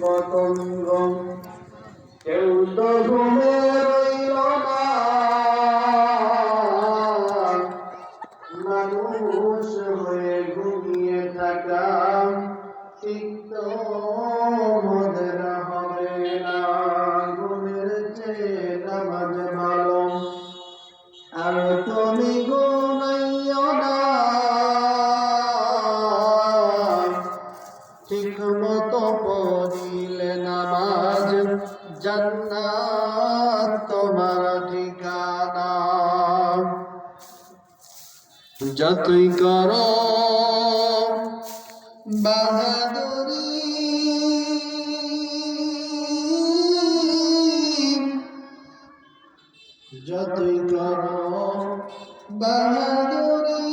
পতঙ্গ কেউ তো ঘুমে রইল না মানুষ হয়ে তোমার ঠিকানা। যতই করো বাহাদুরি যতই করো বাহাদুরি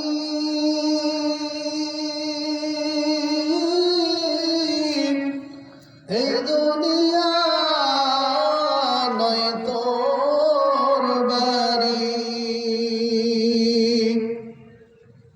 এই দুনিয়া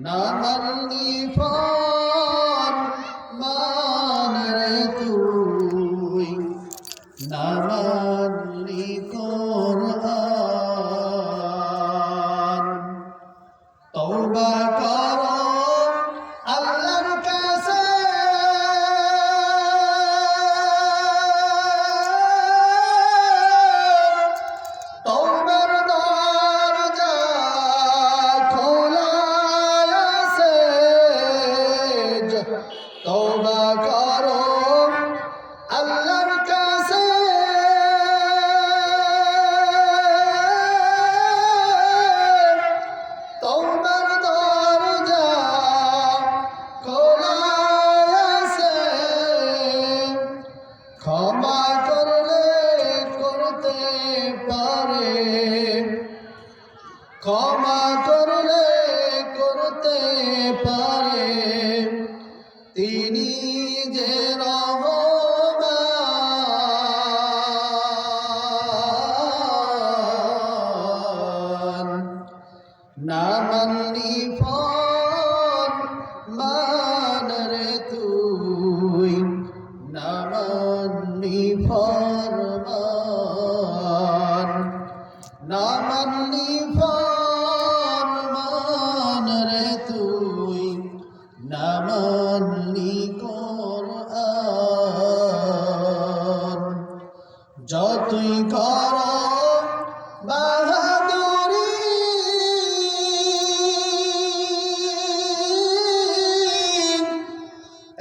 না ক্ষমা করলে করতে পারে। তিনি যে রহমান না যতই কর বাহাদুরি।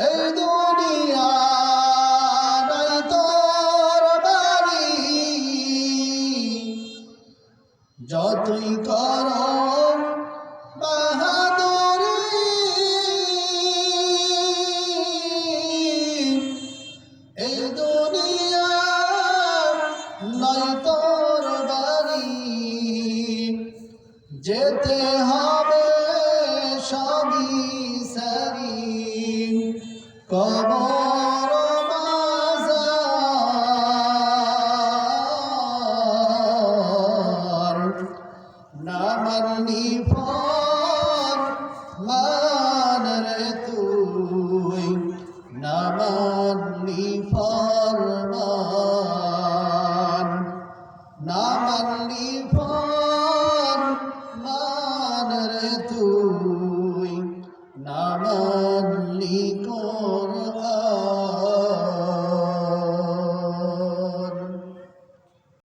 এই দুনিয়া নাই তোর বাড়ি। যতই কর যেতে হবে সবই সারি। কবর নামাজ নিকর